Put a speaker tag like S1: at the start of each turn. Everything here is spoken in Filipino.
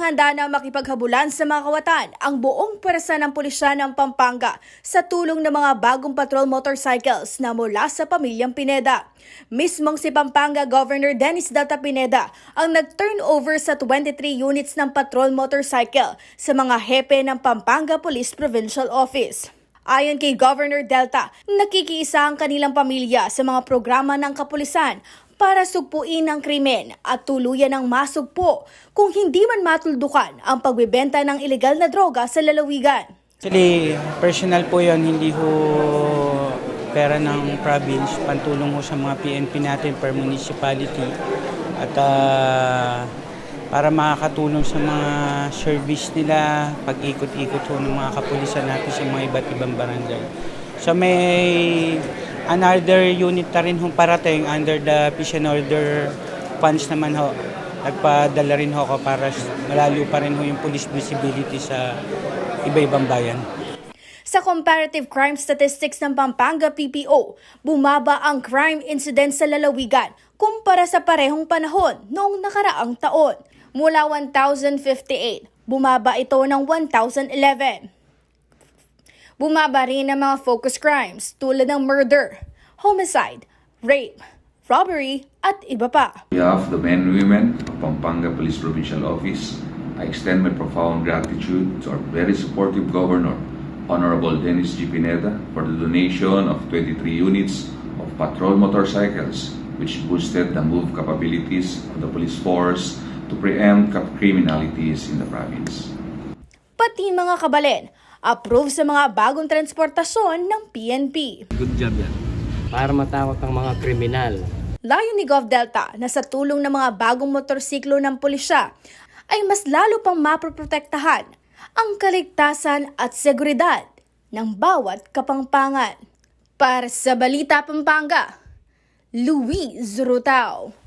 S1: handa na makipaghabulan sa mga kawatan ang buong pwersa ng pulisya ng Pampanga sa tulong ng mga bagong patrol motorcycles na mula sa pamilyang Pineda. Mismong si Pampanga Governor Dennis Data Pineda ang nag-turn over sa 23 units ng patrol motorcycle sa mga hepe ng Pampanga Police Provincial Office. Ayon kay Governor Delta, nakikiisa ang kanilang pamilya sa mga programa ng kapulisan para sugpuin ang krimen at tuluyan ng masugpo kung hindi man matuldukan ang pagbebenta ng ilegal na droga sa lalawigan.
S2: Actually, personal po yon hindi ho pera ng province, pantulong ho sa mga PNP natin per municipality at ah, para makakatulong sa mga service nila, pag-ikot-ikot ho ng mga kapulisan natin sa mga iba't ibang barangay. So may another unit na rin hong parating under the Peace and Order funds naman ho. Nagpadala rin ho ako para malalo pa rin ho yung police visibility sa iba-ibang bayan.
S1: Sa comparative crime statistics ng Pampanga PPO, bumaba ang crime incidence sa lalawigan kumpara sa parehong panahon noong nakaraang taon. Mula 1,058, bumaba ito ng 1,011. Bumaba rin ang mga focus crimes tulad ng murder, homicide, rape, robbery at iba pa.
S3: On behalf of the men and women of Pampanga Police Provincial Office, I extend my profound gratitude to our very supportive Governor, Honorable Dennis G. Pineda, for the donation of 23 units of patrol motorcycles, which boosted the move capabilities of the police force to preempt criminalities in the province.
S1: Pati mga kabalen, approve sa mga bagong transportasyon ng PNP.
S4: Good job yan. Para matakot ang mga kriminal.
S1: Layo ni Gov Delta na sa tulong ng mga bagong motorsiklo ng pulisya ay mas lalo pang maproprotektahan ang kaligtasan at seguridad ng bawat kapangpangan. Para sa Balita Pampanga, Luis Rutao.